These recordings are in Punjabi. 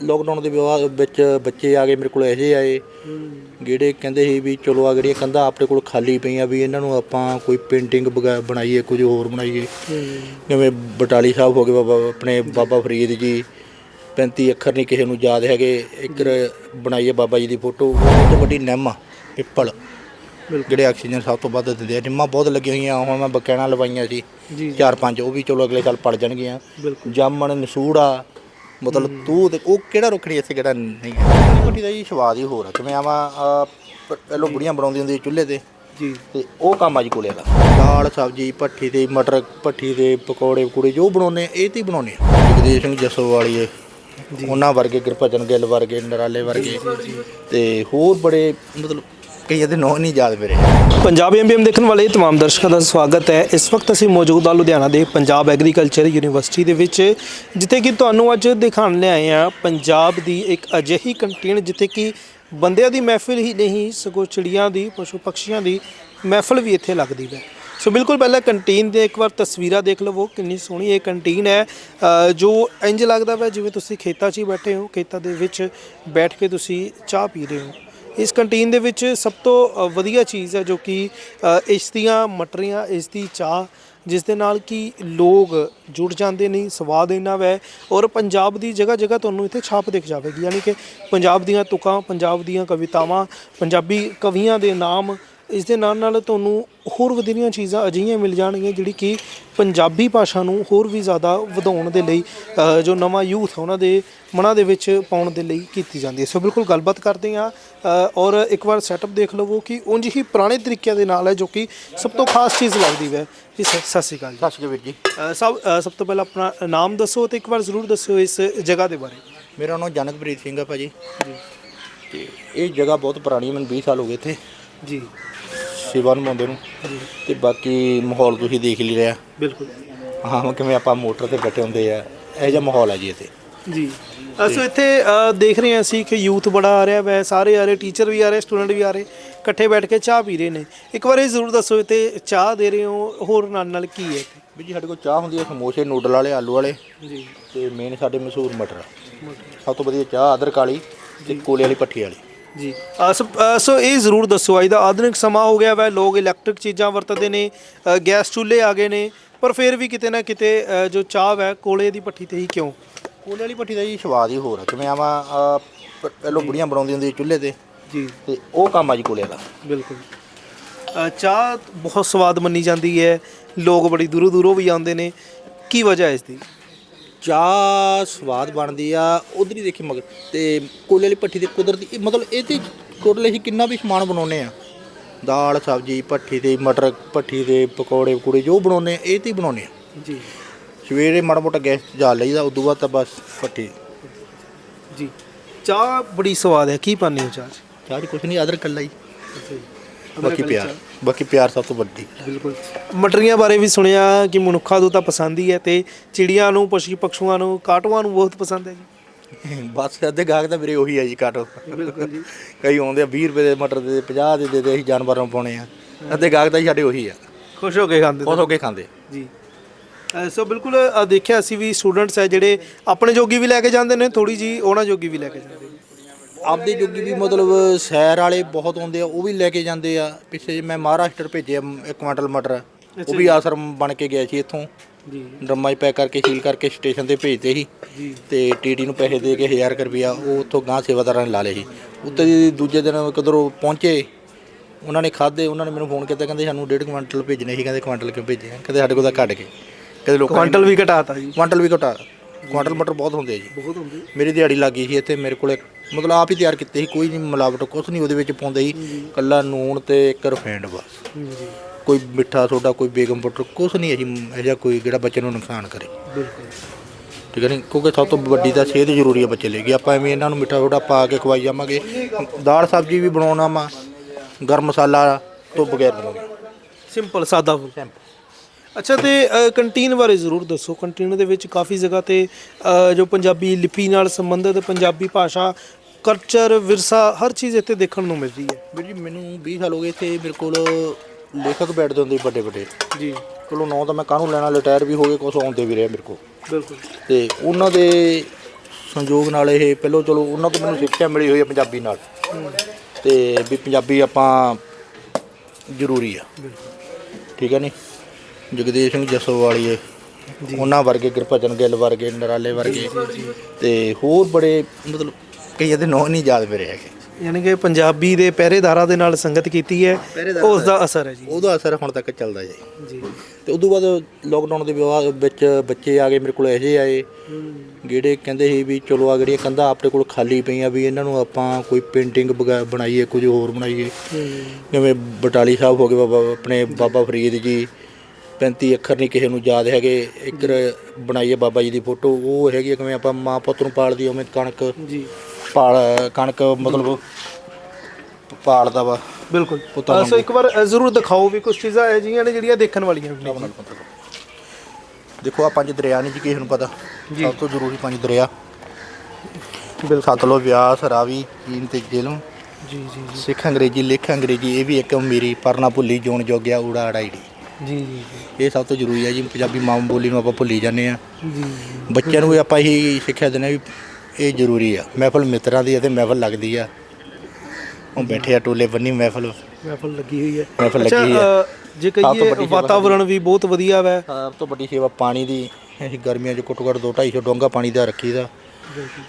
ਲੋਕਡਾਊਨ ਦੇ ਵਿਵਾਹ ਵਿੱਚ ਬੱਚੇ ਆ ਗਏ ਮੇਰੇ ਕੋਲ ਇਹੋ ਜਿਹੇ ਆਏ। ਜਿਹੜੇ ਕਹਿੰਦੇ ਸੀ ਵੀ ਚਲੋ ਆ ਜਿਹੜੀਆਂ ਕੰਧਾਂ ਆਪਣੇ ਕੋਲ ਖਾਲੀ ਪਈਆਂ ਵੀ ਇਹਨਾਂ ਨੂੰ ਆਪਾਂ ਕੋਈ ਪੇਂਟਿੰਗ ਬਣਾਈਏ ਕੁਝ ਹੋਰ ਬਣਾਈਏ। ਜਿਵੇਂ ਬਟਾਲੀ ਸਾਹਿਬ ਹੋ ਗਏ ਬਾਬਾ ਆਪਣੇ ਬਾਬਾ ਫਰੀਦ ਜੀ। 35 ਅੱਖਰ ਨਹੀਂ ਕਿਸੇ ਨੂੰ ਯਾਦ ਹੈਗੇ। ਇੱਕ ਬਣਾਈਏ ਬਾਬਾ ਜੀ ਦੀ ਫੋਟੋ ਉਹ ਤੋਂ ਵੱਡੀ ਨਿੰਮ ਆ ਪਿੱਪਲ। ਜਿਹੜੇ ਆਕਸੀਜਨ ਸਭ ਤੋਂ ਵੱਧ ਦਿੰਦੇ ਆ। ਨਿੰਮਾਂ ਬਹੁਤ ਲੱਗੀਆਂ ਹੋਈਆਂ। ਹੁਣ ਮੈਂ ਬਕੈਣਾ ਲਵਾਈਆਂ ਸੀ। ਚਾਰ ਪੰਜ ਉਹ ਵੀ ਚਲੋ ਅਗਲੇ ਸਾਲ ਪੜ ਜਾਣਗੀਆਂ। ਜਾਮਣ ਨਸੂੜਾ ਮਤਲਬ ਤੂੰ ਤੇ ਉਹ ਕਿਹੜਾ ਰੁਕਣੀ ਇੱਥੇ ਕਿਹੜਾ ਨਹੀਂ ਹੈ? ਕੋਠੀ ਦਾ ਜੀ ਸਵਾਦ ਹੀ ਹੋਰ ਆ। ਕਿਵੇਂ ਆਵਾਂ ਪਹਿਲਾਂ ਬੁੜੀਆਂ ਬਣਾਉਂਦੀ ਹੁੰਦੀ ਚੁੱਲ੍ਹੇ ਤੇ। ਜੀ। ਤੇ ਉਹ ਕੰਮ ਆ ਜੀ ਕੋਲੇ ਦਾ ਦਾਲ ਸਬਜੀ ਭੱਠੀ ਤੇ ਮਟਰ ਭੱਠੀ ਦੇ ਪਕੌੜੇ ਪਕੂੜੇ ਜੋ ਬਣਾਉਨੇ ਇਹ ਤੇ ਹੀ ਬਣਾਉਨੇ ਜਗਦੀਸ਼ ਸਿੰਘ ਜੱਸੋ ਵਾਲੀਏ ਉਹਨਾਂ ਵਰਗੇ ਗੁਰਭਜਨ ਗਿੱਲ ਵਰਗੇ ਨਰਾਲੇ ਵਰਗੇ। ਤੇ ਹੋਰ ਬੜੇ ਮਤਲਬ ਕਈਆਂ ਦੇ ਨਾਂ ਨਹੀਂ ਯਾਦ ਮੇਰੇ ਪੰਜਾਬ ਐਮਬੀਐਮ ਦੇਖਣ ਵਾਲੇ तमाम ਦਰਸ਼ਕਾਂ ਦਾ ਸਵਾਗਤ ਹੈ ਇਸ ਵਕਤ ਅਸੀਂ ਮੌਜੂਦ ਹਾਂ ਲੁਧਿਆਣਾ ਦੇ ਪੰਜਾਬ ਐਗਰੀਕਲਚਰ ਯੂਨੀਵਰਸਿਟੀ ਦੇ ਵਿੱਚ ਜਿੱਥੇ ਕਿ ਤੁਹਾਨੂੰ ਅੱਜ ਦਿਖਾਉਣ ਲਿਆਏ ਹਾਂ ਪੰਜਾਬ ਦੀ ਇੱਕ ਅਜਿਹੀ ਕੰਟੀਨ ਜਿੱਥੇ ਕਿ ਬੰਦਿਆਂ ਦੀ ਮਹਿਫਿਲ ਹੀ ਨਹੀਂ ਸਗੋਂ ਚਿੜੀਆਂ ਦੀ ਪਸ਼ੂ ਪੰਛੀਆਂ ਦੀ ਮਹਿਫਿਲ ਵੀ ਇੱਥੇ ਲੱਗਦੀ ਹੈ ਸੋ ਬਿਲਕੁਲ ਪਹਿਲਾਂ ਕੰਟੀਨ ਦੇ ਇੱਕ ਵਾਰ ਤਸਵੀਰਾਂ ਦੇਖ ਲਵੋ ਕਿੰਨੀ ਸੋਹਣੀ ਇਹ ਕੰਟੀਨ ਹੈ ਅ, ਜੋ ਇੰਜ ਲੱਗਦਾ ਵਾ ਜਿਵੇਂ ਤੁਸੀਂ ਖੇਤਾਂ 'ਚ ਹੀ ਬੈਠੇ ਹੋ ਖੇਤਾਂ ਦੇ ਵਿੱਚ ਬੈਠ ਕੇ ਤੁਸੀਂ ਚਾਹ ਪੀ ਰਹੇ ਹੋ ਇਸ ਕੰਟੀਨ ਦੇ ਵਿੱਚ ਸਭ ਤੋਂ ਵਧੀਆ ਚੀਜ਼ ਹੈ ਜੋ ਕਿ ਇਸ ਦੀਆਂ ਮਟਰੀਆਂ, ਇਸ ਦੀ ਚਾਹ, ਜਿਸ ਦੇ ਨਾਲ ਕਿ ਲੋਕ ਜੁੜ ਜਾਂਦੇ ਨੇ, ਸਵਾਦ ਇਹਨਾਂ ਵੈ, ਔਰ ਪੰਜਾਬ ਦੀ ਜਗ੍ਹਾ ਜਗ੍ਹਾ ਤੁਹਾਨੂੰ ਇੱਥੇ ਛਾਪ ਦਿਖ ਜਾਵੇਗੀ। ਯਾਨੀ ਕਿ ਪੰਜਾਬ ਦੀਆਂ ਤੁਕਾਂ, ਪੰਜਾਬ ਦੀਆਂ ਕਵਿਤਾਵਾਂ, ਪੰਜਾਬੀ ਕਵੀਆਂ ਦੇ ਨਾਮ ਇਸ ਦੇ ਨਾਲ ਨਾਲ ਤੁਹਾਨੂੰ ਹੋਰ ਵਧੇਰੀਆਂ ਚੀਜ਼ਾਂ ਅਜਿਹੀਆਂ ਮਿਲ ਜਾਣਗੀਆਂ ਜਿਹੜੀ ਕਿ ਪੰਜਾਬੀ ਭਾਸ਼ਾ ਨੂੰ ਹੋਰ ਵੀ ਜ਼ਿਆਦਾ ਵਧਾਉਣ ਦੇ ਲਈ ਜੋ ਨਵਾਂ ਯੂਥ ਹੈ ਉਹਨਾਂ ਦੇ ਮਨਾਂ ਦੇ ਵਿੱਚ ਪਾਉਣ ਦੇ ਲਈ ਕੀਤੀ ਜਾਂਦੀ ਹੈ। ਸੋ ਬਿਲਕੁਲ ਗੱਲਬਾਤ ਕਰਦੇ ਹਾਂ ਔਰ ਇੱਕ ਵਾਰ ਸੈਟਅਪ ਦੇਖ ਲਵੋ ਕਿ ਉਂਝ ਹੀ ਪੁਰਾਣੇ ਤਰੀਕਿਆਂ ਦੇ ਨਾਲ ਹੈ ਜੋ ਕਿ ਸਭ ਤੋਂ ਖਾਸ ਚੀਜ਼ ਲੱਗਦੀ ਹੈ। ਜੀ ਸਤਿ ਸ਼੍ਰੀ ਅਕਾਲ ਜੀ। ਸਤਿ ਸ਼੍ਰੀ ਅਕਾਲ ਵੀਰ ਜੀ। ਸਭ ਸਭ ਤੋਂ ਪਹਿਲਾਂ ਆਪਣਾ ਨਾਮ ਦੱਸੋ ਤੇ ਇੱਕ ਵਾਰ ਜ਼ਰੂਰ ਦੱਸਿਓ ਇਸ ਜਗ੍ਹਾ ਦੇ ਬਾਰੇ। ਮੇਰਾ ਨਾਮ ਜਨਕਪ੍ਰੀਤ ਸਿੰਘ ਆ ਭਾਜੀ। ਤੇ ਇਹ ਜਗ੍ਹਾ ਬਹੁਤ ਪੁਰਾਣੀ ਹੈ ਮੈਨੂੰ 20 ਸਾਲ ਹੋ ਗਏ ਇੱਥੇ। ਜੀ। ਸੇਵਾ ਨਿਭਾਉਂਦੇ ਨੂੰ ਜੀ ਤੇ ਬਾਕੀ ਮਾਹੌਲ ਤੁਸੀਂ ਦੇਖ ਹੀ ਲਿਆ ਬਿਲਕੁਲ। ਹਾਂ ਕਿਵੇਂ ਆਪਾਂ ਮੋਟਰ ਤੇ ਬੈਠੇ ਹੁੰਦੇ ਆ ਇਹ ਜਿਹਾ ਮਾਹੌਲ ਹੈ ਜੀ ਇੱਥੇ। ਜੀ। ਅ, ਸੋ ਇੱਥੇ ਅ, ਦੇਖ ਰਹੇ ਹਾਂ ਅਸੀਂ ਕਿ ਯੂਥ ਬੜਾ ਆ ਰਿਹਾ ਵੈ ਸਾਰੇ ਆ ਰਹੇ ਟੀਚਰ ਵੀ ਆ ਰਹੇ ਸਟੂਡੈਂਟ ਵੀ ਆ ਰਹੇ ਇਕੱਠੇ ਬੈਠ ਕੇ ਚਾਹ ਪੀ ਰਹੇ ਨੇ। ਇੱਕ ਵਾਰ ਇਹ ਜ਼ਰੂਰ ਦੱਸੋ ਇੱਥੇ ਚਾਹ ਦੇ ਰਹੇ ਹੋ ਹੋਰ ਨਾਲ ਨਾਲ ਕੀ ਹੈ ਇੱਥੇ? ਵੀ ਜੀ ਸਾਡੇ ਕੋਲ ਚਾਹ ਹੁੰਦੀ ਹੈ ਸਮੋਸੇ ਨੂਡਲ ਵਾਲੇ ਆਲੂ ਵਾਲੇ ਜੀ। ਤੇ ਮੇਨ ਸਾਡੇ ਮਸ਼ਹੂਰ ਮਟਰ ਸਭ ਤੋਂ ਵਧੀਆ ਚਾਹ ਅਦਰਕ ਵਾਲੀ ਤੇ ਕੋਲੇ ਵਾਲੀ ਪੱਠੀ ਵਾਲੀ। ਜੀ। ਸੋ ਇਹ ਜ਼ਰੂਰ ਦੱਸੋ ਅੱਜ ਦਾ ਆਧੁਨਿਕ ਸਮਾਂ ਹੋ ਗਿਆ ਵੈ ਲੋਕ ਇਲੈਕਟ੍ਰਿਕ ਚੀਜ਼ਾਂ ਵਰਤਦੇ ਨੇ ਗੈਸ ਚੁੱਲ੍ਹੇ ਆ ਗਏ ਨੇ ਪਰ ਫਿਰ ਵੀ ਕਿਤੇ ਨਾ ਕਿਤੇ ਜੋ ਚਾਹ ਵੈ ਕੋਲੇ ਦੀ ਭੱਠੀ ਤੇ ਹੀ ਕਿਉਂ? ਕੋਲੇ ਵਾਲੀ ਪੱਠੀ ਦਾ ਜੀ ਸਵਾਦ ਹੀ ਹੋਰ ਆ। ਕਿਵੇਂ ਆਵਾਂ ਪਹਿਲਾਂ ਬੁੜੀਆਂ ਬਣਾਉਂਦੀ ਹੁੰਦੀ ਚੁੱਲ੍ਹੇ ਤੇ ਜੀ। ਤੇ ਉਹ ਕੰਮ ਆ ਜੀ ਕੋਲੇ ਦਾ ਬਿਲਕੁਲ। ਚਾਹ ਬਹੁਤ ਸਵਾਦ ਮੰਨੀ ਜਾਂਦੀ ਹੈ ਲੋਕ ਬੜੀ ਦੂਰੋਂ ਦੂਰੋਂ ਵੀ ਆਉਂਦੇ ਨੇ। ਕੀ ਵਜ੍ਹਾ ਹੈ ਇਸ ਦੀ? ਚਾਹ ਸਵਾਦ ਬਣਦੀ ਆ ਉਧਰ ਹੀ ਦੇਖੀ ਮਗਰ ਤੇ ਕੋਲੇ ਵਾਲੀ ਪੱਠੀ ਤੇ ਕੁਦਰਤੀ ਇਹ ਮਤਲਬ ਇਹ ਤੇ ਕੋਲੇ ਅਸੀਂ ਕਿੰਨਾ ਵੀ ਸਮਾਨ ਬਣਾਉਨੇ ਆ। ਦਾਲ ਸਬਜੀ ਪੱਠੀ ਤੇ ਮਟਰ ਪੱਠੀ ਦੇ ਪਕੌੜੇ ਪਕੂੜੇ ਜੋ ਬਣਾਉਨੇ ਆ ਇਹ ਤੇ ਬਣਾਉਨੇ ਆ। ਜੀ। ਸਵੇਰੇ ਮਾੜਾ ਮੋਟਾ ਗੈਸ ਜਾ ਲਈਦਾ ਉਦੋਂ ਬਾਅਦ ਤਾਂ ਬਸ ਪੱਠੀ ਜੀ। ਚਾਹ ਬੜੀ ਸਵਾਦ ਹੈ ਕੀ ਪਾਉਂਦੇ ਹੋ ਚਾਹ 'ਚ? ਚਾਹ 'ਚ ਕੁਛ ਨਹੀਂ ਅਦਰਕ ਕੱਲਾ ਹੀ। ਬਾਕੀ ਪਿਆਰ ਬਾਕੀ ਪਿਆਰ ਸਭ ਤੋਂ ਵੱਡੀ। ਬਿਲਕੁਲ। ਮਟਰੀਆਂ ਬਾਰੇ ਵੀ ਸੁਣਿਆ ਕਿ ਮਨੁੱਖਾਂ ਨੂੰ ਤਾਂ ਪਸੰਦ ਹੀ ਹੈ ਤੇ ਚਿੜੀਆਂ ਨੂੰ ਪਸ਼ੂ ਪਕਸ਼ੂਆਂ ਨੂੰ ਕਾਟੂਆਂ ਨੂੰ ਬਹੁਤ ਪਸੰਦ ਹੈ ਜੀ। ਬਸ ਅੱਧੇ ਗਾਹਕ ਤਾਂ ਮੇਰੇ ਉਹੀ ਆ ਜੀ ਕਾਟੋ। ਬਿਲਕੁਲ ਜੀ। ਕਈ ਆਉਂਦੇ ਆ 20 ਰੁਪਏ ਦੇ ਮਟਰ ਦੇ 50 ਦੇ ਦੇ ਦੇ ਅਸੀਂ ਜਾਨਵਰਾਂ ਨੂੰ ਪਾਉਣੇ ਆ। ਅੱਧੇ ਗਾਹਕ ਤਾਂ ਜੀ ਸਾਡੇ ਉਹੀ ਆ। ਖੁਸ਼ ਹੋ ਕੇ ਖਾਂਦੇ ਬਹੁਤ ਹੋ ਕੇ ਖਾਂਦੇ। ਜੀ। ਸੋ ਬਿਲਕੁਲ ਅ, ਦੇਖਿਆ ਅਸੀਂ ਵੀ ਸਟੂਡੈਂਟਸ ਹੈ ਜਿਹੜੇ ਆਪਣੇ ਜੋਗੀ ਵੀ ਲੈ ਕੇ ਜਾਂਦੇ ਨੇ ਥੋੜੀ ਜੀ ਉਹਨਾਂ ਜੋਗੀ ਵੀ ਲੈ ਕੇ ਜਾਂਦੇ ਨੇ। ਆਪਦੇ ਜੋਗੀ ਵੀ ਮਤਲਬ ਸੈਰ ਵਾਲੇ ਬਹੁਤ ਆਉਂਦੇ ਆ ਉਹ ਵੀ ਲੈ ਕੇ ਜਾਂਦੇ ਆ। ਪਿੱਛੇ ਜੇ ਮੈਂ ਮਹਾਰਾਸ਼ਟਰ ਭੇਜਿਆ ਇੱਕ ਕੁਆਂਟਲ ਮਟਰ। ਉਹ ਵੀ ਆਸਰਮ ਬਣ ਕੇ ਗਿਆ ਸੀ ਇੱਥੋਂ। ਜੀ। ਡਰਮਾਂ 'ਚ ਪੈਕ ਕਰਕੇ ਸੀਲ ਕਰਕੇ ਸਟੇਸ਼ਨ ਤੇ ਭੇਜਦੇ ਸੀ। ਜੀ। ਤੇ ਟੀਡੀ ਨੂੰ ਪੈਸੇ ਦੇ ਕੇ 1000 ਰੁਪਇਆ ਉਹ ਉੱਥੋਂ ਗਾਂ ਸੇਵਾਦਾਰਾਂ ਨੇ ਲਾ ਲਏ ਸੀ। ਉੱਤੇ ਦੀ ਦੂਜੇ ਦਿਨ ਕਦੋਂ ਪਹੁੰਚੇ ਉਹਨਾਂ ਨੇ ਖਾਦੇ ਉਹਨਾਂ ਨੇ ਮੈਨੂੰ ਫੋਨ ਕੀਤਾ ਕਹਿੰਦੇ ਸਾਨੂੰ ਡੇਢ ਕੁਆਂਟਲ ਭੇਜਣੇ ਸੀ ਕਹਿੰਦੇ ਕੁਆਂਟਲ ਕਿਉਂ ਭੇਜੇ ਆ? ਕਹਿੰਦੇ ਸਾਡੇ ਕੋਲ ਤਾਂ ਕੱਢ ਕੇ ਕਹਿੰਦੇ ਲੋਕਾਂ ਕੁਆਂਟਲ ਵੀ ਘਟਾਤਾ ਜੀ। ਕੁਆਂਟਲ ਵੀ ਘਟਾ ਕੁਆਂਟਲ ਮਟਰ ਬਹੁਤ ਹੁੰਦੇ ਆ ਜੀ। ਬਹੁਤ ਹੁੰਦੇ ਮੇਰੀ ਦਿਹਾੜੀ ਲੱਗੀ ਸੀ ਇੱਥੇ ਮੇਰੇ ਕੋਲੇ ਮਤਲਬ ਆਪ ਹੀ ਤਿਆਰ ਕੀਤੇ ਸੀ ਕੋਈ ਨਹੀਂ ਮਿਲਾਵਟ ਕੁਛ ਨਹੀਂ ਉਹਦੇ ਵਿੱਚ ਪਾਉਂਦੇ ਸੀ। ਕੱਲਾ ਨੂਣ ਤੇ ਇੱਕ ਰਿਫਾਈਂਡ ਬਸ। ਜੀ। ਕੋਈ ਮਿੱਠਾ ਸੋਡਾ ਕੋਈ ਬੇਗਮ ਪਾਊਡਰ ਕੁਛ ਨਹੀਂ ਅਸੀਂ ਇਹੋ ਜਿਹਾ ਕੋਈ ਜਿਹੜਾ ਬੱਚੇ ਨੂੰ ਨੁਕਸਾਨ ਕਰੇ। ਬਿਲਕੁਲ। ਠੀਕ ਹੈ ਨਹੀਂ ਕਿਉਂਕਿ ਸਭ ਤੋਂ ਵੱਡੀ ਤਾਂ ਸਿਹਤ ਜ਼ਰੂਰੀ ਹੈ ਬੱਚੇ ਲਈ ਕਿ ਆਪਾਂ ਐਵੇਂ ਇਹਨਾਂ ਨੂੰ ਮਿੱਠਾ ਸੋਡਾ ਪਾ ਕੇ ਖਵਾਈ ਜਾਵਾਂਗੇ। ਦਾਲ ਸਬਜ਼ੀ ਵੀ ਬਣਾਉਣਾ ਵਾ ਗਰਮ ਮਸਾਲਾ ਤੋਂ ਬਗੈਰ ਬਣਾਉਣੀ। ਸਿੰਪਲ ਸਾਦਾ ਫੁਲ ਅੱਛਾ ਤੇ ਕੰਟੀਨ ਬਾਰੇ ਜ਼ਰੂਰ ਦੱਸੋ। ਕੰਟੀਨ ਦੇ ਵਿੱਚ ਕਾਫੀ ਜਗ੍ਹਾ ਤੇ ਅ, ਜੋ ਪੰਜਾਬੀ ਲਿਪੀ ਨਾਲ ਸੰਬੰਧਿਤ ਪੰਜਾਬੀ ਭਾਸ਼ਾ ਕਲਚਰ ਵਿਰਸਾ ਹਰ ਚੀਜ਼ ਇੱਥੇ ਦੇਖਣ ਨੂੰ ਮਿਲ ਰਹੀ ਹੈ। ਵੀਰ ਜੀ ਮੈਨੂੰ 20 ਸਾਲ ਹੋ ਗਏ ਇੱਥੇ ਮੇਰੇ ਕੋਲ ਲੇਖਕ ਬੈਠਦੇ ਹੁੰਦੇ ਵੱਡੇ ਵੱਡੇ। ਜੀ। ਚਲੋ ਨਾਂ ਤਾਂ ਮੈਂ ਕਾਹਨੂੰ ਲੈਣਾ ਰਿਟਾਇਰ ਵੀ ਹੋ ਗਏ ਕੁਛ ਆਉਂਦੇ ਵੀ ਰਹੇ ਮੇਰੇ ਕੋਲ। ਬਿਲਕੁਲ। ਤੇ ਉਹਨਾਂ ਦੇ ਸੰਯੋਗ ਨਾਲ ਇਹ ਪਹਿਲਾਂ ਚਲੋ ਉਹਨਾਂ ਤੋਂ ਮੈਨੂੰ ਸਿੱਖਿਆ ਮਿਲੀ ਹੋਈ ਹੈ ਪੰਜਾਬੀ ਨਾਲ। ਤੇ ਵੀ ਪੰਜਾਬੀ ਆਪਾਂ ਜ਼ਰੂਰੀ ਆ। ਠੀਕ ਹੈ ਨੀ? ਜਗਦੀਸ਼ ਸਿੰਘ ਜਸੋਵਾਲੀਏ ਉਹਨਾਂ ਵਰਗੇ ਗੁਰਭਜਨ ਗਿੱਲ ਵਰਗੇ ਨਰਾਲੇ ਵਰਗੇ ਤੇ ਹੋਰ ਬੜੇ ਮਤਲਬ ਕਈਆਂ ਦੇ ਨਾਂ ਨਹੀਂ ਯਾਦ ਮੇਰੇ ਹੈਗੇ। ਯਾਨੀ ਕਿ ਪੰਜਾਬੀ ਦੇ ਪਹਿਰੇਦਾਰਾਂ ਦੇ ਨਾਲ ਸੰਗਤ ਕੀਤੀ ਹੈ ਉਸ ਦਾ ਅਸਰ ਹੈ ਜੀ। ਉਹਦਾ ਅਸਰ ਹੁਣ ਤੱਕ ਚੱਲਦਾ ਜੀ। ਜੀ। ਤੇ ਉਦੋਂ ਬਾਅਦ ਲੋਕਡਾਊਨ ਦੇ ਵਿੱਚ ਬੱਚੇ ਆ ਗਏ ਮੇਰੇ ਕੋਲ ਇਹੋ ਜਿਹੇ ਆਏ। ਜਿਹੜੇ ਕਹਿੰਦੇ ਸੀ ਵੀ ਚਲੋ ਆ ਜਿਹੜੀਆਂ ਕੰਧਾਂ ਆਪਣੇ ਕੋਲ ਖਾਲੀ ਪਈਆਂ ਵੀ ਇਹਨਾਂ ਨੂੰ ਆਪਾਂ ਕੋਈ ਪੇਂਟਿੰਗ ਬਣਾਈਏ ਕੁਝ ਹੋਰ ਬਣਾਈਏ। ਜਿਵੇਂ ਬਟਾਲੀ ਸਾਹਿਬ ਹੋ ਗਏ ਬਾਬਾ ਆਪਣੇ ਬਾਬਾ ਫਰੀਦ ਜੀ। 35 ਅੱਖਰ ਨਹੀਂ ਕਿਸੇ ਨੂੰ ਯਾਦ ਹੈਗੇ। ਇੱਕ ਬਣਾਈਏ ਬਾਬਾ ਜੀ ਦੀ ਫੋਟੋ ਉਹ ਹੈਗੀ ਆ ਕਿਵੇਂ ਆਪਾਂ ਮਾਂ ਪੁੱਤ ਨੂੰ ਪਾਲਦੀ ਉਵੇਂ ਕਣਕ ਜੀ। ਪਾਲ ਕਣਕ ਮਤਲਬ ਪਾਲਦਾ ਵਾ। ਬਿਲਕੁਲ। ਪੁੱਤਾਂ ਸੋ ਇੱਕ ਵਾਰ ਜ਼ਰੂਰ ਦਿਖਾਓ ਵੀ ਕੁਝ ਚੀਜ਼ਾਂ ਇਹ ਜਿਹੀਆਂ ਨੇ ਜਿਹੜੀਆਂ ਦੇਖਣ ਵਾਲੀਆਂ ਨੇ। ਦੇਖੋ ਆ ਪੰਜ ਦਰਿਆ ਨਹੀਂ ਜੀ ਕਿਸੇ ਨੂੰ ਪਤਾ। ਸਭ ਤੋਂ ਜ਼ਰੂਰੀ ਪੰਜ ਦਰਿਆ। ਬਿਲਕੁਲ। ਸਤਲੁਜ ਵਿਆਸ ਰਾਵੀ ਜੀਨ ਤੇ ਜੇਲਮ ਜੀ ਜੀ ਜੀ। ਸਿੱਖ ਅੰਗਰੇਜ਼ੀ ਲਿਖ ਅੰਗਰੇਜ਼ੀ ਇਹ ਵੀ ਇੱਕ ਮੇਰੀ ਪਰਨਾ ਭੁੱਲੀ ਜੋਣ ਜੋਗਿਆ ਊੜਾ ਅੜਾਈੜੀ ਜੀ ਜੀ ਇਹ ਸਭ ਤੋਂ ਜ਼ਰੂਰੀ ਹੈ ਜੀ ਪੰਜਾਬੀ ਮਾਂ ਬੋਲੀ ਨੂੰ ਆਪਾਂ ਭੁੱਲੀ ਜਾਂਦੇ ਆ ਜੀ ਬੱਚਿਆਂ ਨੂੰ ਵੀ ਆਪਾਂ ਇਹੀ ਸਿੱਖਿਆ ਹਾਂ ਵੀ ਇਹ ਜ਼ਰੂਰੀ ਆ। ਮਹਿਫਲ ਮਿੱਤਰਾਂ ਦੀ ਹੈ ਤੇ ਮਹਿਫਲ ਲੱਗਦੀ ਆ। ਉਹ ਬੈਠੇ ਆ ਟੋਲੇ ਬੰਨੀ ਮਹਿਫਲ। ਮਹਿਫਲ ਲੱਗੀ ਹੋਈ ਹੈ। ਮਹਿਫਲ ਲੱਗੀ ਹੈ। ਅ, ਜੇ ਕਹੀਏ ਵਾਤਾਵਰਣ ਵੀ ਬਹੁਤ ਵਧੀਆ ਵੈ। ਸਭ ਤੋਂ ਵੱਡੀ ਸੇਵਾ ਪਾਣੀ ਦੀ। ਅਸੀਂ ਗਰਮੀਆਂ 'ਚ ਘੱਟੋ ਘੱਟ 2 250 ਡੋਂਗਾ ਪਾਣੀ ਦਾ ਰੱਖੀਦਾ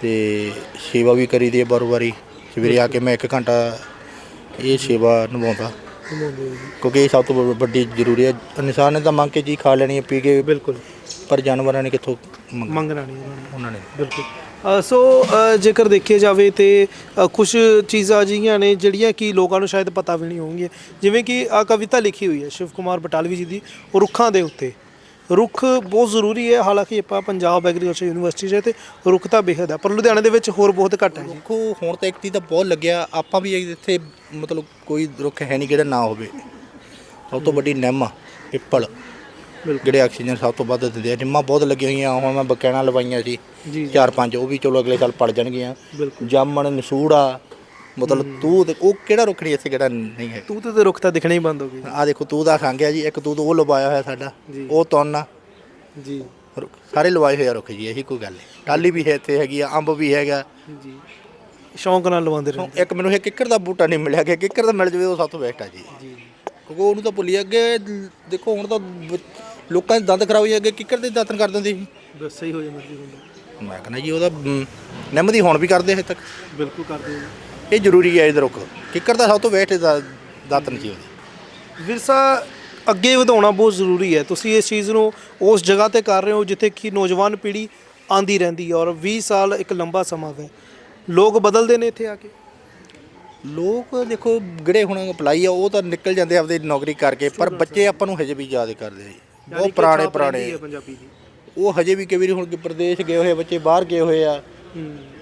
ਤੇ ਸੇਵਾ ਵੀ ਕਰੀਦੀ ਹੈ ਬਾਰ ਵਾਰੀ। ਸਵੇਰੇ ਆ ਕੇ ਮੈਂ 1 ਘੰਟਾ ਇਹ ਸੇਵਾ ਨਿਭਾਉਂਦਾ। ਕਿਉਂਕਿ ਇਹ ਸਭ ਤੋਂ ਵ- ਵੱਡੀ ਜ਼ਰੂਰੀ ਹੈ। ਇਨਸਾਨ ਨੇ ਤਾਂ ਮੰਗ ਕੇ ਚੀਜ਼ ਖਾ ਲੈਣੀ ਹੈ ਪੀ ਕੇ। ਬਿਲਕੁਲ। ਪਰ ਜਾਨਵਰਾਂ ਨੇ ਕਿੱਥੋਂ ਮੰਗ ਮੰਗਣਾ ਨਹੀਂ ਉਹਨਾਂ ਨੇ। ਉਹਨਾਂ ਨੇ। ਬਿਲਕੁਲ। ਅ, ਸੋ ਅ, ਜੇਕਰ ਦੇਖਿਆ ਜਾਵੇ ਤੇ ਕੁਝ ਚੀਜ਼ਾਂ ਅਜਿਹੀਆਂ ਨੇ ਜਿਹੜੀਆਂ ਕਿ ਲੋਕਾਂ ਨੂੰ ਸ਼ਾਇਦ ਪਤਾ ਵੀ ਨਹੀਂ ਹੋਣਗੀਆਂ। ਜਿਵੇਂ ਕਿ ਆ ਕਵਿਤਾ ਲਿਖੀ ਹੋਈ ਹੈ ਸ਼ਿਵ ਕੁਮਾਰ ਬਟਾਲਵੀ ਜੀ ਦੀ ਰੁੱਖਾਂ ਦੇ ਉੱਤੇ। ਰੁੱਖ ਬਹੁਤ ਜ਼ਰੂਰੀ ਹੈ। ਹਾਲਾਂਕਿ ਆਪਾਂ ਪੰਜਾਬ ਐਗਰੀਕਲਚਰ ਯੂਨੀਵਰਸਿਟੀ 'ਚ ਤੇ ਰੁੱਖ ਤਾਂ ਬੇਹੱਦ ਹੈ ਪਰ ਲੁਧਿਆਣੇ ਦੇ ਵਿੱਚ ਹੋਰ ਬਹੁਤ ਘੱਟ ਹੈ ਜੀ। ਦੇਖੋ ਹੁਣ ਤਾਂ ਇੱਕ ਚੀਜ਼ ਤਾਂ ਬਹੁਤ ਲੱਗਿਆ ਆਪਾਂ ਵੀ ਇੱਥੇ ਮਤਲਬ ਕੋਈ ਰੁੱਖ ਹੈ ਨਹੀਂ ਜਿਹੜਾ ਨਾ ਹੋਵੇ। ਸਭ ਤੋਂ ਵੱਡੀ ਨਿੰਮ ਪਿੱਪਲ ਜਿਹੜੇ ਆਕਸੀਜਨ ਸਭ ਤੋਂ ਵੱਧ ਦਿੰਦੇ ਆ। ਨਿੰਮਾਂ ਬਹੁਤ ਲੱਗੀਆਂ ਹੋਈਆਂ ਹੁਣ ਮੈਂ ਬਕੈਣਾ ਲਵਾਈਆਂ ਸੀ ਚਾਰ ਪੰਜ ਉਹ ਵੀ ਚਲੋ ਅਗਲੇ ਸਾਲ ਪੜ ਜਾਣਗੀਆਂ। ਜਾਮਣ ਨਸੂੜਾ ਮਤਲਬ ਤੂੰ ਤੇ ਉਹ ਕਿਹੜਾ ਰੁੱਖ ਨਹੀਂ ਇੱਥੇ ਕਿਹੜਾ ਨਹੀਂ ਹੈ? ਤੂੰ ਤੇ ਰੁੱਖ ਤਾਂ ਦਿਖਣੇ ਹੀ ਬੰਦ ਹੋ ਗਏ। ਆ ਦੇਖੋ ਤੂੰ ਦਾ ਖਾਂਗਿਆ ਜੀ ਇੱਕ ਤੂੰ ਉਹ ਲਵਾਇਆ ਹੋਇਆ ਸਾਡਾ। ਉਹ ਤੋਨਾ ਜੀ। ਸਾਰੇ ਲਵਾਏ ਹੋਏ ਆ ਰੁੱਖ ਜੀ ਇਹੀ ਕੋਈ ਗੱਲ ਨਹੀਂ। ਟਾਲੀ ਵੀ ਹੈ ਇੱਥੇ ਹੈਗੀ ਆ ਅੰਬ ਵੀ ਹੈਗਾ। ਜੀ। ਸ਼ੌਂਕ ਨਾਲ ਲਵਾਉਂਦੇ ਰਹਿੰਦੇ। ਇੱਕ ਮੈਨੂੰ ਇਹ ਕਿੱਕਰ ਦਾ ਬੂਟਾ ਨਹੀਂ ਮਿਲਿਆ ਕਿ ਕਿੱਕਰ ਦਾ ਮਿਲ ਜਵੇ ਉਹ ਸਭ ਤੋਂ ਬੈਸਟ ਆ ਜੀ। ਜੀ। ਕਿਉਂਕਿ ਉਹਨੂੰ ਤਾਂ ਭੁੱਲੀ ਅੱਗੇ ਦੇਖੋ ਹੁਣ ਤਾਂ ਲੋਕਾਂ ਦੇ ਦੰਦ ਖਰਾਬ ਹੋਈ ਅੱਗੇ ਕਿੱਕਰ ਦੇ ਦਾਤਨ ਕਰ ਦਿੰਦੇ ਸੀ। ਬਸ ਸਹੀ ਹੋ ਜਾਂਦਾ ਜੀ ਹੁੰਦਾ ਮੈਂ ਕਹਿੰਦਾ ਜੀ ਉਹਦਾ ਨਿੰਮ ਦੀ ਹੁਣ ਵੀ ਕਰਦੇ ਹਜੇ ਤੱਕ। ਬਿਲਕੁਲ ਕਰਦੇ ਹੋ ਇਹ ਜ਼ਰੂਰੀ ਹੈ ਇਹਦਾ ਰੁੱਖ ਕਿੱਕਰ ਦਾ ਸਭ ਤੋਂ ਬੈਸਟ ਦਾਤਨ ਉਹਦੀ ਵਿਰਸਾ ਅੱਗੇ ਵਧਾਉਣਾ ਬਹੁਤ ਜ਼ਰੂਰੀ ਹੈ। ਤੁਸੀਂ ਇਸ ਚੀਜ਼ ਨੂੰ ਉਸ ਜਗ੍ਹਾ ਤੇ ਕਰ ਰਹੇ ਹੋ ਜਿੱਥੇ ਕਿ ਨੌਜਵਾਨ ਪੀੜ੍ਹੀ ਆਂਦੀ ਰਹਿੰਦੀ ਹੈ ਔਰ 20 ਸਾਲ ਇੱਕ ਲੰਬਾ ਸਮਾਂ ਹੈ। ਲੋਕ ਬਦਲਦੇ ਨੇ ਇੱਥੇ ਆ ਕੇ? ਲੋਕ ਦੇਖੋ ਜਿਹੜੇ ਹੁਣ ਅਪਲਾਈ ਆ ਉਹ ਤਾਂ ਨਿਕਲ ਜਾਂਦੇ ਆਪਦੀ ਨੌਕਰੀ ਕਰਕੇ ਪਰ ਬੱਚੇ ਆਪਾਂ ਨੂੰ ਹਜੇ ਵੀ ਯਾਦ ਕਰਦੇ ਆ ਜੀ। ਬਹੁਤ ਪੁਰਾਣੇ ਪੁਰਾਣੇ। ਪੰਜਾਬੀ ਦੀ। ਉਹ ਹਜੇ ਵੀ ਕਈ ਵਾਰੀ ਹੁਣ ਪ੍ਰਦੇਸ਼ ਗਏ ਹੋਏ ਬੱਚੇ ਬਾਹਰ ਗਏ ਹੋਏ ਆ।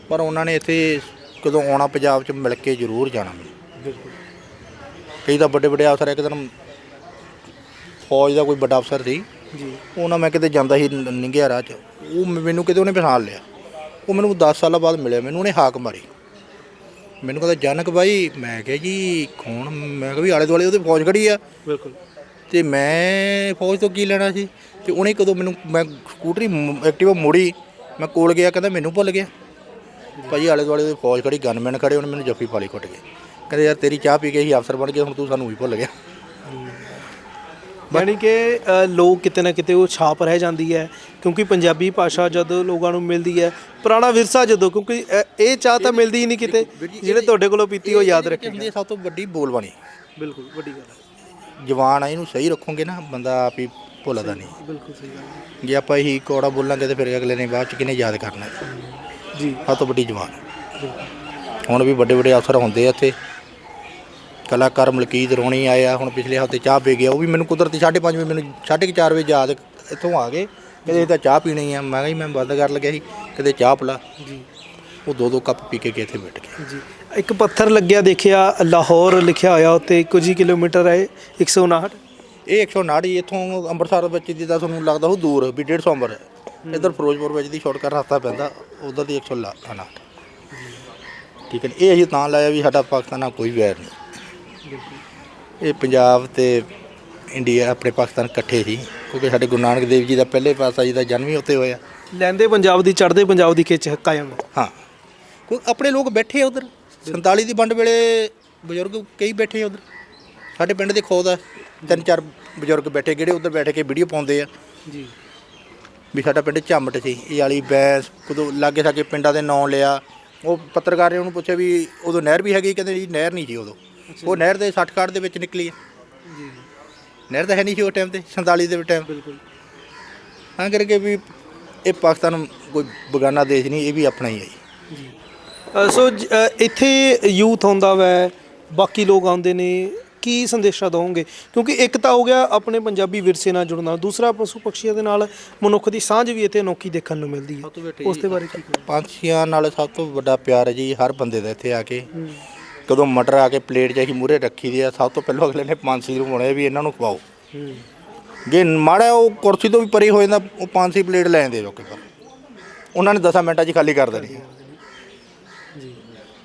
ਪਰ ਉਹਨਾਂ ਨੇ ਇੱਥੇ ਕਦੋਂ ਆਉਣਾ ਪੰਜਾਬ 'ਚ ਮਿਲ ਕੇ ਜ਼ਰੂਰ ਜਾਣਾ। ਬਿਲਕੁਲ ਕਈ ਤਾਂ ਵੱਡੇ ਵੱਡੇ ਅਫਸਰ ਇੱਕ ਦਿਨ ਫੌਜ ਦਾ ਕੋਈ ਵੱਡਾ ਅਫਸਰ ਸੀ। ਜੀ। ਉਹਨਾਂ ਮੈਂ ਕਿਤੇ ਜਾਂਦਾ ਸੀ ਨ- ਨਿੰਗਿਆ ਰਾਹ 'ਚ। ਉਹ ਮੈਨੂੰ ਕਿਤੇ ਉਹਨੇ ਪਛਾਣ ਲਿਆ। ਉਹ ਮੈਨੂੰ 10 ਸਾਲਾਂ ਬਾਅਦ ਮਿਲਿਆ। ਮੈਨੂੰ ਉਹਨੇ ਹਾਕ ਮਾਰੀ। ਮੈਨੂੰ ਕਹਿੰਦਾ ਜਨਕ ਬਾਈ ਮੈਂ ਕਿਹਾ ਜੀ ਕੌਣ? ਮੈਂ ਕਿਹਾ ਵੀ ਆਲੇ ਦੁਆਲੇ ਉਹਦੇ ਫੌਜ ਖੜੀ ਆ। ਬਿਲਕੁਲ। ਤੇ ਮੈਂ ਫੌਜ ਤੋਂ ਕੀ ਲੈਣਾ ਸੀ? ਤੇ ਉਹਨੇ ਕਦੋਂ ਮੈਨੂੰ ਮੈਂ ਸਕੂਟਰੀ ਐਕਟਿਵਾ ਮੋੜੀ। ਮੈਂ ਕੋਲ ਗਿਆ ਕਹਿੰਦਾ ਮੈਨੂੰ ਭੁੱਲ ਗਿਆ। ਭਾਜੀ ਆਲੇ ਦੁਆਲੇ ਉਹਦੇ ਫੌਜ ਖੜੀ ਗਨਮੈਨ ਖੜੇ ਉਹਨੇ ਮੈਨੂੰ ਜੱਫੀ ਪਾਲੀ ਕੁੱਟ ਗਏ ਕਹਿੰਦੇ ਯਾਰ ਤੇਰੀ ਚਾਹ ਪੀ ਕੇ ਹੀ ਅਫਸਰ ਬਣ ਗਿਆ ਹੁਣ ਤੂੰ ਸਾਨੂੰ ਵੀ ਭੁੱਲ ਗਿਆ। ਯਾਨੀ ਕਿ ਅ, ਲੋਕ ਕਿਤੇ ਨਾ ਕਿਤੇ ਉਹ ਛਾਪ ਰਹਿ ਜਾਂਦੀ ਹੈ ਕਿਉਂਕਿ ਪੰਜਾਬੀ ਭਾਸ਼ਾ ਜਦ ਲੋਕਾਂ ਨੂੰ ਮਿਲਦੀ ਹੈ ਪੁਰਾਣਾ ਵਿਰਸਾ ਜਦੋਂ ਕਿਉਂਕਿ ਅ, ਇਹ ਚਾਹ ਤਾਂ ਮਿਲਦੀ ਹੀ ਨਹੀਂ ਕਿਤੇ ਜਿਹੜੇ ਤੁਹਾਡੇ ਕੋਲੋਂ ਪੀਤੀ ਉਹ ਯਾਦ ਰੱਖੇ ਹੁੰਦੀ ਹੈ। ਸਭ ਤੋਂ ਵੱਡੀ ਬੋਲਬਾਣੀ। ਬਿਲਕੁਲ ਵੱਡੀ ਗੱਲ ਹੈ। ਜਵਾਨ ਆ ਇਹਨੂੰ ਸਹੀ ਰੱਖੋਗੇ ਨਾ ਬੰਦਾ ਆਪ ਹੀ ਭੁੱਲਦਾ ਨਹੀਂ। ਬਿਲਕੁਲ ਸਹੀ ਗੱਲ ਹੈ। ਜੇ ਆਪਾਂ ਇਹੀ ਕੋੜਾ ਬੋਲਾਂਗੇ ਤੇ ਫਿਰ ਅਗਲੇ ਨੇ ਬਾਅਦ ਚ ਕਿਹਨੇ ਯਾਦ ਕਰਨਾ? ਹੈ? ਜੀ। ਤੋਂ ਵੱਡੀ ਜਵਾਨ। ਹੁਣ ਵੀ ਵੱਡੇ ਵੱਡੇ ਅਫਸਰ ਹੁੰਦੇ ਆ ਇੱਥੇ। ਕਲਾਕਾਰ ਮਲਕੀਤ ਰੋਣੀ ਆਇਆ ਹੁਣ ਪਿਛਲੇ ਹਫ਼ਤੇ ਚਾਹ ਪੀ ਗਿਆ ਉਹ ਵੀ ਮੈਨੂੰ ਕੁਦਰਤੀ 5:30 ਵਜੇ ਮੈਨੂੰ 4:30 ਵਜੇ ਯਾਦ ਇੱਥੋਂ ਆ ਗਏ। ਕਹਿੰਦੇ ਇਹ ਤਾਂ ਚਾਹ ਪੀਣੀ ਆ। ਮੈਂ ਕਿਹਾ ਜੀ ਮੈਂ ਬੰਦ ਕਰ ਲੱਗਿਆ ਸੀ ਕਹਿੰਦੇ ਚਾਹ ਪਿਲਾ। ਜੀ। ਉਹ ਦੋ ਦੋ ਕੱਪ ਪੀ ਕੇ ਗਏ ਇੱਥੇ ਬੈਠ ਗਏ ਜੀ। ਇੱਕ ਪੱਥਰ ਲੱਗਿਆ ਦੇਖਿਆ ਲਾਹੌਰ ਲਿਖਿਆ ਹੋਇਆ ਉੱਤੇ ਕੁਝ ਹੀ ਕਿਲੋਮੀਟਰ ਹੈ 159 ਇਹ 159 ਇੱਥੋਂ ਅੰਮ੍ਰਿਤਸਰ ਵਿੱਚ ਜਿੱਦਾਂ ਤੁਹਾਨੂੰ ਲੱਗਦਾ ਉਹ ਦੂਰ ਵੀ 150 ਅੰਬਰ ਹੈ। ਇੱਧਰ ਫਿਰੋਜ਼ਪੁਰ ਵਿੱਚ ਦੀ ਸ਼ਾਰਟਕਟ ਰਸਤਾ ਪੈਂਦਾ ਉਧਰ ਦੀ 159 ਠੀਕ ਹੈ ਇਹ ਅਸੀਂ ਤਾਂ ਲਾਇਆ ਵੀ ਸਾਡਾ ਪਾਕਿਸਤਾਨ ਨਾਲ ਕੋਈ ਵੈਰ ਨਹੀਂ। ਇਹ ਪੰਜਾਬ ਤੇ ਇੰਡੀਆ ਆਪਣੇ ਪਾਕਿਸਤਾਨ ਇਕੱਠੇ ਸੀ ਕਿਉਂਕਿ ਸਾਡੇ ਗੁਰੂ ਨਾਨਕ ਦੇਵ ਜੀ ਦਾ ਪਹਿਲੇ ਪਾਤਸ਼ਾਹ ਜੀ ਦਾ ਜਨਮ ਹੀ ਉੱਥੇ ਹੋਇਆ। ਲੈਂਦੇ ਪੰਜਾਬ ਦੀ ਚੜ੍ਹਦੇ ਪੰਜਾਬ ਦੀ ਖਿੱਚ ਕਾਇਮ। ਹੈ ਹਾਂ ਕੋਈ ਆਪਣੇ ਲੋਕ ਬੈਠੇ ਉਧਰ। 47 ਦੀ ਵੰਡ ਵੇਲੇ ਬਜ਼ੁਰਗ ਕਈ ਬੈਠੇ ਉਧਰ। ਸਾਡੇ ਪਿੰਡ ਦੇ ਖੋਦ ਆ ਤਿੰਨ ਚਾਰ ਬਜ਼ੁਰਗ ਬੈਠੇ ਜਿਹੜੇ ਉਧਰ ਬੈਠ ਕੇ ਵੀਡੀਓ ਪਾਉਂਦੇ ਆ। ਜੀ। ਵੀ ਸਾਡਾ ਪਿੰਡ ਝੰਮਟ ਸੀ ਇਹ ਵਾਲੀ ਬੈਸ ਕਦੋਂ ਲਾਗੇ ਸਾਗੇ ਪਿੰਡਾਂ ਦੇ ਨਾਂ ਲਿਆ। ਉਹ ਪੱਤਰਕਾਰ ਨੇ ਉਹਨੂੰ ਪੁੱਛਿਆ ਵੀ ਉਦੋਂ ਨਹਿਰ ਵੀ ਹੈਗੀ ਕਹਿੰਦੇ ਜੀ ਨਹਿਰ ਨਹੀਂ ਸੀ ਉਦੋਂ। ਉਹ ਨਹਿਰ ਦੇ 60 ਕਾਰਡ ਦੇ ਵਿੱਚ ਨਿਕਲੀ ਹੈ ਜੀ ਨਹਿਰ ਤਾਂ ਹੈ ਨਹੀਂ ਸੀ ਉਸ ਟਾਈਮ ਤੇ 47 ਦੇ ਟਾਈਮ ਬਿਲਕੁਲ। ਹਾਂ ਕਰਕੇ ਵੀ ਇਹ ਪਾਕਿਸਤਾਨ ਕੋਈ ਬਗਾਨਾ ਦੇਸ਼ ਨਹੀਂ ਇਹ ਵੀ ਆਪਣਾ ਹੀ ਹੈ ਜੀ। ਸੋ ਇੱਥੇ ਯੂਥ ਆਉਂਦਾ ਵੈ ਬਾਕੀ ਲੋਕ ਆਉਂਦੇ ਨੇ ਕੀ ਸੰਦੇਸ਼ਾ ਦਵੋਗੇ? ਕਿਉਂਕਿ ਇੱਕ ਤਾਂ ਹੋ ਗਿਆ ਆਪਣੇ ਪੰਜਾਬੀ ਵਿਰਸੇ ਨਾਲ ਜੁੜਨਾ ਦੂਸਰਾ ਪਸ਼ੂ ਪਕਸ਼ੀਆਂ ਦੇ ਨਾਲ ਮਨੁੱਖ ਦੀ ਸਾਂਝ ਵੀ ਇੱਥੇ ਅਨੋਖੀ ਦੇਖਣ ਨੂੰ ਮਿਲਦੀ ਹੈ। ਉਸ ਦੇ ਬਾਰੇ ਕੀ ਪੰਛੀਆਂ ਨਾਲ ਸਭ ਤੋਂ ਵੱਡਾ ਪਿਆਰ ਹੈ ਜੀ ਹਰ ਬੰਦੇ ਦਾ ਇੱਥੇ ਆ ਕੇ। ਕਦੋਂ ਮਟਰ ਆ ਕੇ ਪਲੇਟ 'ਚ ਅਸੀਂ ਮੂਰੇ ਰੱਖੀ ਦੀ ਆ ਸਭ ਤੋਂ ਪਹਿਲਾਂ ਅਗਲੇ ਨੇ ਪੰਛੀ ਨੂੰ ਬਣਾਇਆ ਵੀ ਇਹਨਾਂ ਨੂੰ ਖਵਾਓ। ਜੇ ਮਾੜਾ ਉਹ ਕੁਰਸੀ ਤੋਂ ਵੀ ਪਰੇ ਹੋ ਜਾਂਦਾ ਉਹ ਪੰਛੀ ਪਲੇਟ ਲੈ ਜਾਂਦੇ ਲੋਕੇ ਪਰ ਉਹਨਾਂ ਨੇ 10 ਮਿੰਟਾਂ 'ਚ ਖਾਲੀ ਕਰ ਦੇਣੀ ਜੀ।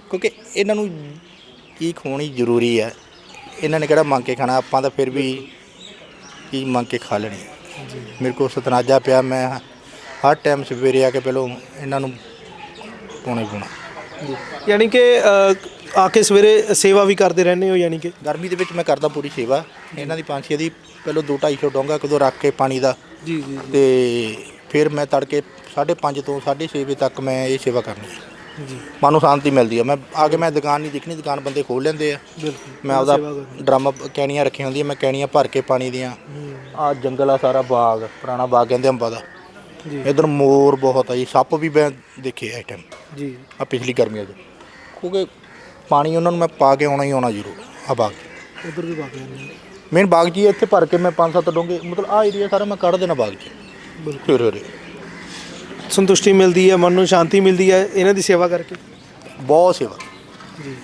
ਕਿਉਂਕਿ ਇਹਨਾਂ ਨੂੰ ਕੀ ਖਵਾਉਣੀ ਜ਼ਰੂਰੀ ਹੈ। ਇਹਨਾਂ ਨੇ ਕਿਹੜਾ ਮੰਗ ਕੇ ਖਾਣਾ? ਆਪਾਂ ਤਾਂ ਫਿਰ ਵੀ ਕੀ ਮੰਗ ਕੇ ਖਾ ਲੈਣੀ। ਹੈ। ਮੇਰੇ ਕੋਲ ਸਤਨਾਜਾ ਪਿਆ ਮੈਂ ਹਰ ਟਾਈਮ ਸਵੇਰੇ ਆ ਕੇ ਪਹਿਲਾਂ ਇਹਨਾਂ ਨੂੰ ਪਾਉਣੇ ਜੀ। ਯਾਨੀ ਕਿ ਅ, ਆ ਕੇ ਸਵੇਰੇ ਸੇਵਾ ਵੀ ਕਰਦੇ ਰਹਿੰਦੇ ਹੋ ਯਾਨੀ ਕਿ? ਗਰਮੀ ਦੇ ਵਿੱਚ ਮੈਂ ਕਰਦਾ ਪੂਰੀ ਸੇਵਾ। ਇਹਨਾਂ ਦੀ ਪੰਛੀਆਂ ਦੀ ਪਹਿਲਾਂ 2 250 ਡੋਂਗਾ ਕਦੋਂ ਰੱਖ ਕੇ ਪਾਣੀ ਦਾ। ਜੀ ਜੀ ਤੇ ਫਿਰ ਮੈਂ ਤੜਕੇ 5:30 ਤੋਂ 6:30 ਵਜੇ ਤੱਕ ਮੈਂ ਇਹ ਸੇਵਾ ਕਰਨੀ ਹੈ। ਜੀ ਮਨ ਨੂੰ ਸ਼ਾਂਤੀ ਮਿਲਦੀ ਹੈ ਮੈਂ ਆ ਕੇ ਮੈਂ ਦੁਕਾਨ ਨਹੀਂ ਦੇਖਣੀ ਦੁਕਾਨ ਬੰਦੇ ਖੋਲ ਲੈਂਦੇ ਆ। ਬਿਲਕੁਲ ਮੈਂ ਆਪਦਾ ਡਰਮ ਕੈਣੀਆਂ ਰੱਖੀਆਂ ਹੁੰਦੀਆਂ ਮੈਂ ਕੈਣੀਆਂ ਭਰ ਕੇ ਪਾਣੀ ਦੀਆਂ। ਆ ਜੰਗਲ ਆ ਸਾਰਾ ਬਾਗ ਪੁਰਾਣਾ ਬਾਗ ਕਹਿੰਦੇ ਅੰਬਾਂ ਦਾ। ਜੀ। ਇਧਰ ਮੋਰ ਬਹੁਤ ਆ ਜੀ ਸੱਪ ਵੀ ਮੈਂ ਦੇਖੇ ਆ ਟਾਈਮ ਜੀ। ਆ ਪਿਛਲੀ ਗਰਮੀਆਂ 'ਚ। ਕਿਉਂਕਿ ਪਾਣੀ ਉਹਨਾਂ ਨੂੰ ਮੈਂ ਪਾ ਕੇ ਆਉਣਾ ਹੀ ਆਉਣਾ ਜ਼ਰੂਰ ਆ ਬਾਗ। ਉਧਰ ਵੀ ਨੇ। ਮੇਨ ਬਾਗ ਹੀ ਇੱਥੇ ਭਰ ਕੇ ਮੈਂ ਪੰਜ ਸੱਤ ਡੋਂਗੇ ਮਤਲਬ ਆ ਏਰੀਆ ਸਾਰਾ ਮੈਂ ਕੱਢ ਦੇਣਾ ਬਾਗ 'ਚ। ਬਿਲਕੁਲ। ਸੰਤੁਸ਼ਟੀ ਮਿਲਦੀ ਹੈ ਮਨ ਨੂੰ ਸ਼ਾਂਤੀ ਮਿਲਦੀ ਹੈ ਇਹਨਾਂ ਦੀ ਸੇਵਾ ਕਰਕੇ। ਬਹੁਤ ਸੇਵਾ। ਜੀ।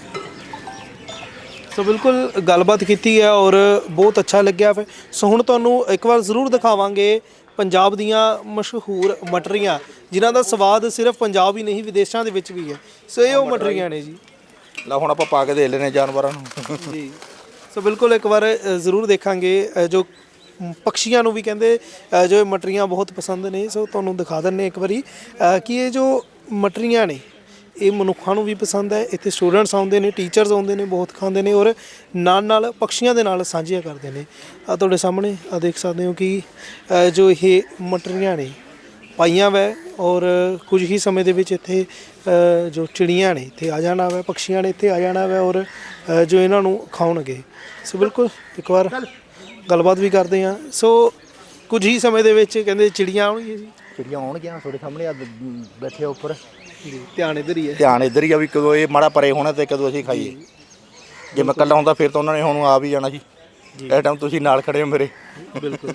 ਸੋ ਬਿਲਕੁਲ ਗੱਲਬਾਤ ਕੀਤੀ ਹੈ ਔਰ ਬਹੁਤ ਅੱਛਾ ਲੱਗਿਆ ਫਿਰ। ਸੋ ਹੁਣ ਤੁਹਾਨੂੰ ਇੱਕ ਵਾਰ ਜ਼ਰੂਰ ਦਿਖਾਵਾਂਗੇ ਪੰਜਾਬ ਦੀਆਂ ਮਸ਼ਹੂਰ ਮਟਰੀਆਂ ਜਿਨ੍ਹਾਂ ਦਾ ਸਵਾਦ ਸਿਰਫ ਪੰਜਾਬ ਹੀ ਨਹੀਂ ਵਿਦੇਸ਼ਾਂ ਦੇ ਵਿੱਚ ਵੀ ਹੈ। ਸੋ ਇਹ ਉਹ ਮਟਰੀਆਂ ਨੇ ਜੀ। ਲੈ ਹੁਣ ਆਪਾਂ ਪਾ ਕੇ ਦੇ ਲੈਨੇ ਜਾਨਵਰਾਂ ਨੂੰ। ਜੀ। ਸੋ ਬਿਲਕੁਲ ਇੱਕ ਵਾਰ ਜ਼ਰੂਰ ਦੇਖਾਂਗੇ ਜੋ ਪੰਛੀਆਂ ਨੂੰ ਵੀ ਕਹਿੰਦੇ ਅ, ਜੋ ਇਹ ਮਟਰੀਆਂ ਬਹੁਤ ਪਸੰਦ ਨੇ ਸੋ ਤੁਹਾਨੂੰ ਦਿਖਾ ਦਿੰਨੇ ਇੱਕ ਵਾਰੀ। ਅ, ਕਿ ਇਹ ਜੋ ਮਟਰੀਆਂ ਨੇ ਇਹ ਮਨੁੱਖਾਂ ਨੂੰ ਵੀ ਪਸੰਦ ਹੈ ਇੱਥੇ ਸਟੂਡੈਂਟਸ ਆਉਂਦੇ ਨੇ ਟੀਚਰਸ ਆਉਂਦੇ ਨੇ ਬਹੁਤ ਖਾਂਦੇ ਨੇ ਔਰ ਨਾਲ ਨਾਲ ਪੰਛੀਆਂ ਦੇ ਨਾਲ ਸਾਂਝੀਆਂ ਕਰਦੇ ਨੇ। ਆ ਤੁਹਾਡੇ ਸਾਹਮਣੇ ਆ ਦੇਖ ਸਕਦੇ ਹੋ ਕਿ ਅ, ਜੋ ਇਹ ਮਟਰੀਆਂ ਨੇ ਪਾਈਆਂ ਵੈ ਔਰ ਕੁਝ ਹੀ ਸਮੇਂ ਦੇ ਵਿੱਚ ਇੱਥੇ ਅ, ਜੋ ਚਿੜੀਆਂ ਨੇ ਇੱਥੇ ਆ ਜਾਣਾ ਵੈ ਪੰਛੀਆਂ ਨੇ ਇੱਥੇ ਆ ਜਾਣਾ ਵੈ ਔਰ ਅ, ਜੋ ਇਹਨਾਂ ਨੂੰ ਖਾਉਣਗੇ। ਸੋ ਬਿਲਕੁਲ ਇੱਕ ਵਾਰ ਗੱਲਬਾਤ ਵੀ ਕਰਦੇ ਹਾਂ। ਸੋ ਕੁਝ ਹੀ ਸਮੇਂ ਦੇ ਵਿੱਚ ਕਹਿੰਦੇ ਚਿੜੀਆਂ ਆਉਣਗੀਆਂ ਜੀ। ਚਿੜੀਆਂ ਆਉਣਗੀਆਂ ਤੁਹਾਡੇ ਸਾਹਮਣੇ ਆ ਬੈਠੇ ਆ ਉੱਪਰ। ਜੀ ਧਿਆਨ ਇਧਰ ਹੀ ਹੈ। ਧਿਆਨ ਇੱਧਰ ਹੀ ਆ ਵੀ ਕਦੋਂ ਇਹ ਮਾੜਾ ਪਰੇ ਹੋਣਾ ਤੇ ਕਦੋਂ ਅਸੀਂ ਖਾਈਏ। ਜੇ ਮੈਂ ਇਕੱਲਾ ਹੁੰਦਾ ਫਿਰ ਤਾਂ ਉਹਨਾਂ ਨੇ ਹੁਣ ਆ ਵੀ ਜਾਣਾ ਸੀ ਇਹ ਟਾਈਮ ਤੁਸੀਂ ਨਾਲ ਖੜੇ ਹੋ ਮੇਰੇ। ਬਿਲਕੁਲ।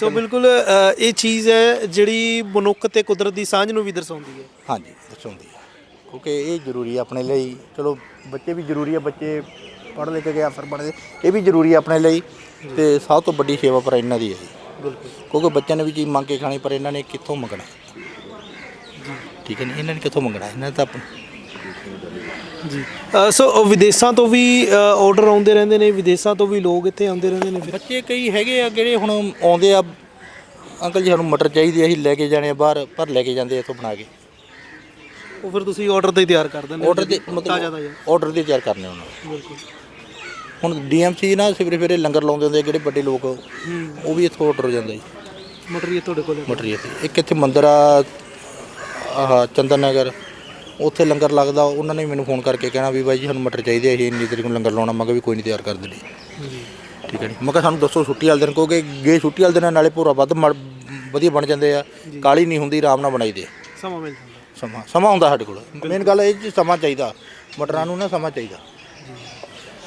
ਸੋ ਬਿਲਕੁਲ ਅ, ਇਹ ਚੀਜ਼ ਹੈ ਜਿਹੜੀ ਮਨੁੱਖ ਤੇ ਕੁਦਰਤ ਦੀ ਸਾਂਝ ਨੂੰ ਵੀ ਦਰਸਾਉਂਦੀ ਹੈ। ਹਾਂਜੀ ਦਰਸਾਉਂਦੀ ਆ ਕਿਉਂਕਿ ਇਹ ਜ਼ਰੂਰੀ ਆ ਆਪਣੇ ਲਈ। ਚਲੋ ਬੱਚੇ ਵੀ ਜ਼ਰੂਰੀ ਆ ਬੱਚੇ ਪੜ੍ਹ ਲਿਖ ਕੇ ਅਫਸਰ ਬਣਦੇ। ਇਹ ਵੀ ਜ਼ਰੂਰੀ ਆ ਆਪਣੇ ਲਈ। ਤੇ ਸਭ ਤੋਂ ਵੱਡੀ ਸੇਵਾ ਪਰ ਇਹਨਾਂ ਦੀ ਹੈ ਜੀ। ਬਿਲਕੁਲ। ਕਿਉਂਕਿ ਬੱਚਿਆਂ ਨੇ ਵੀ ਚੀਜ਼ ਮੰਗ ਕੇ ਖਾਣੀ ਪਰ ਇਹਨਾਂ ਨੇ ਕਿੱਥੋਂ ਮੰਗਣਾ? ਠੀਕ ਹੈ ਨਾ ਇਹਨਾਂ ਨੇ ਕਿੱਥੋਂ ਮੰਗਣਾ? ਇਹਨਾਂ ਨੇ ਤਾਂ ਜੀ। ਸੋ ਵਿਦੇਸ਼ਾਂ ਤੋਂ ਵੀ ਆਰਡਰ ਆਉਂਦੇ ਰਹਿੰਦੇ ਨੇ ਵਿਦੇਸ਼ਾਂ ਤੋਂ ਵੀ ਲੋਕ ਇੱਥੇ ਆਉਂਦੇ ਰਹਿੰਦੇ ਨੇ ਫਿਰ? ਬੱਚੇ ਕਈ ਹੈਗੇ ਆ ਜਿਹੜੇ ਹੁਣ ਆਉਂਦੇ ਆ। ਅੰਕਲ ਜੀ ਸਾਨੂੰ ਮਟਰ ਚਾਹੀਦੀ ਆ ਅਸੀਂ ਲੈ ਕੇ ਜਾਣੇ ਆ ਬਾਹਰ ਪਰ ਲੈ ਕੇ ਜਾਂਦੇ ਆ ਇੱਥੋਂ ਬਣਾ ਕੇ। ਉਹ ਫਿਰ ਤੁਸੀਂ ਆਰਡਰ ਤੇ ਤਿਆਰ ਕਰ ਦਿੰਦੇ ਆਰਡਰ ਦੇ ਤਾਜ਼ਾ ਮਤਲਬ ਆਰਡਰ ਦੇ ਤਿਆਰ ਕਰਨੇ ਉਹਨਾਂ ਬਿਲਕੁਲ। ਹੁਣ ਡੀਐਮਸੀ ਨਾ ਸਵੇਰੇ ਸਵੇਰੇ ਲੰਗਰ ਲਾਉਂਦੇ ਹੁੰਦੇ ਆ ਜਿਹੜੇ ਵੱਡੇ ਲੋਕ ਉਹ ਵੀ ਇੱਥੋਂ ਆਰਡਰ ਹੋ ਜਾਂਦਾ ਜੀ। ਮਟਰੀ ਤੁਹਾਡੇ ਕੋਲ ਹੈ। ਮਟਰੀ ਇੱਥੇ। ਇੱਕ ਇੱਥੇ ਮੰਦਿਰ ਆ ਆਹ ਚੰਦਨ ਨਗਰ ਉੱਥੇ ਲੰਗਰ ਲੱਗਦਾ ਉਹਨਾਂ ਨੇ ਮੈਨੂੰ ਫੋਨ ਕਰਕੇ ਕਹਿਣਾ ਵੀ ਬਾਈ ਜੀ ਸਾਨੂੰ ਮਟਰ ਚਾਹੀਦੇ ਆ ਅਸੀਂ ਇੰਨੀ ਤਰੀਕ ਨੂੰ ਲੰਗਰ ਲਾਉਣਾ ਮੈਂ ਕਿਹਾ ਵੀ ਕੋਈ ਨਹੀਂ ਤਿਆਰ ਕਰ ਜੀ ਠੀਕ ਹੈ ਜੀ। ਮੈਂ ਕਿਹਾ ਸਾਨੂੰ ਦੱਸੋ ਛੁੱਟੀ ਵਾਲੇ ਦਿਨ ਕਿਉਂਕਿ ਗੇ ਛੁੱਟੀ ਵਾਲੇ ਦਿਨ ਨਾਲੇ ਭੋਰਾ ਵੱਧ ਮੜ- ਵਧੀਆ ਬਣ ਜਾਂਦੇ ਆ ਕਾਲੀ ਨਹੀਂ ਹੁੰਦੀ ਆਰਾਮ ਨਾਲ ਬਣਾਈ ਦੇ। ਸਮਾਂ ਮਿਲ ਜਾਂਦਾ। ਸਮਾਂ ਸਮਾਂ ਹੁੰਦਾ ਸਾਡੇ ਕੋਲ। ਮੇਨ ਗੱਲ ਇਹ ਜੀ ਸਮਾਂ ਚਾਹੀਦਾ। ਮਟਰਾਂ ਨੂੰ ਨਾ ਸਮਾਂ ਚਾਹੀਦਾ।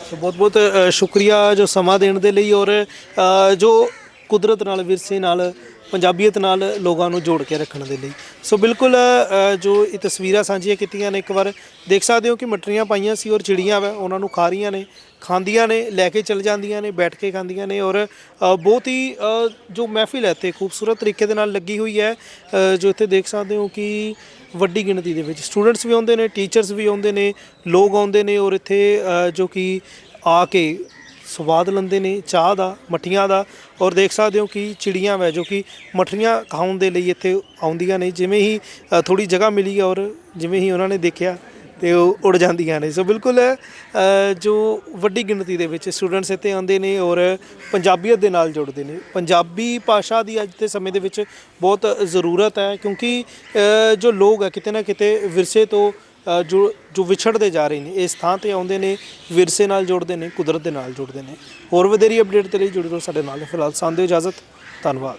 ਸੋ ਬਹੁਤ ਬਹੁਤ ਅ, ਸ਼ੁਕਰੀਆ ਜੋ ਸਮਾਂ ਦੇਣ ਦੇ ਲਈ ਔਰ ਅ, ਜੋ ਕੁਦਰਤ ਨਾਲ ਵਿਰਸੇ ਨਾਲ ਪੰਜਾਬੀਅਤ ਨਾਲ ਲੋਕਾਂ ਨੂੰ ਜੋੜ ਕੇ ਰੱਖਣ ਦੇ ਲਈ। ਸੋ ਬਿਲਕੁਲ ਅ, ਜੋ ਇਹ ਤਸਵੀਰਾਂ ਸਾਂਝੀਆਂ ਕੀਤੀਆਂ ਨੇ ਇੱਕ ਵਾਰ ਦੇਖ ਸਕਦੇ ਹੋ ਕਿ ਮਟਰੀਆਂ ਪਾਈਆਂ ਸੀ ਔਰ ਚਿੜੀਆਂ ਵਾ ਉਹਨਾਂ ਨੂੰ ਖਾ ਰਹੀਆਂ ਨੇ ਖਾਂਦੀਆਂ ਨੇ ਲੈ ਕੇ ਚਲ ਜਾਂਦੀਆਂ ਨੇ ਬੈਠ ਕੇ ਖਾਂਦੀਆਂ ਨੇ ਔਰ ਅ, ਬਹੁਤ ਹੀ ਅ, ਜੋ ਮਹਿਫਿਲ ਹੈ ਇੱਥੇ ਖੂਬਸੂਰਤ ਤਰੀਕੇ ਦੇ ਨਾਲ ਲੱਗੀ ਹੋਈ ਹੈ। ਅ, ਜੋ ਇੱਥੇ ਦੇਖ ਸਕਦੇ ਹੋ ਕਿ ਵੱਡੀ ਗਿਣਤੀ ਦੇ ਵਿੱਚ। ਸਟੂਡੈਂਟਸ ਵੀ ਆਉਂਦੇ ਨੇ ਟੀਚਰਸ ਵੀ ਆਉਂਦੇ ਨੇ, ਲੋਕ ਆਉਂਦੇ ਨੇ ਔਰ ਇੱਥੇ ਜੋ ਕਿ ਆ ਕੇ ਸਵਾਦ ਲੈਂਦੇ ਨੇ, ਚਾਹ ਦਾ, ਮਠੀਆਂ ਦਾ ਔਰ ਦੇਖ ਸਕਦੇ ਹੋ ਕਿ ਚਿੜੀਆਂ ਵੈ, ਜੋ ਕਿ ਮਠੀਆਂ ਖਾਣ ਦੇ ਲਈ ਇੱਥੇ ਆਉਂਦੀਆਂ ਨੇ। ਜਿਵੇਂ ਹੀ ਥੋੜੀ ਜਗ੍ਹਾ ਮਿਲੀ ਔਰ ਜਿਵੇਂ ਹੀ ਉਹਨਾਂ ਨੇ ਦੇਖਿਆ ਤੇ ਉਹ ਉੜ ਜਾਂਦੀਆਂ ਨੇ। ਸੋ ਬਿਲਕੁਲ ਅ, ਜੋ ਵੱਡੀ ਗਿਣਤੀ ਦੇ ਵਿੱਚ ਸਟੂਡੈਂਟਸ ਇੱਥੇ ਆਉਂਦੇ ਨੇ ਔਰ ਪੰਜਾਬੀਅਤ ਦੇ ਨਾਲ ਜੁੜਦੇ ਨੇ। ਪੰਜਾਬੀ ਭਾਸ਼ਾ ਦੀ ਅੱਜ ਦੇ ਸਮੇਂ ਦੇ ਵਿੱਚ ਬਹੁਤ ਜ਼ਰੂਰਤ ਹੈ ਕਿਉਂਕਿ ਅ, ਜੋ ਲੋਕ ਹੈ ਕਿਤੇ ਨਾ ਕਿਤੇ ਵਿਰਸੇ ਤੋਂ ਅ, ਜੋ ਜੋ ਵਿਛੜਦੇ ਜਾ ਰਹੇ ਨੇ ਇਸ ਥਾਂ ਤੇ ਆਉਂਦੇ ਨੇ ਵਿਰਸੇ ਨਾਲ ਜੁੜਦੇ ਨੇ ਕੁਦਰਤ ਦੇ ਨਾਲ ਜੁੜਦੇ ਨੇ। ਹੋਰ ਵਧੇਰੀ ਅਪਡੇਟ ਦੇ ਲਈ ਜੁੜੇ ਰਹੋ ਸਾਡੇ ਨਾਲ। ਫਿਲਹਾਲ ਸਾਨੂੰ ਦਿਓ ਇਜਾਜ਼ਤ। ਧੰਨਵਾਦ।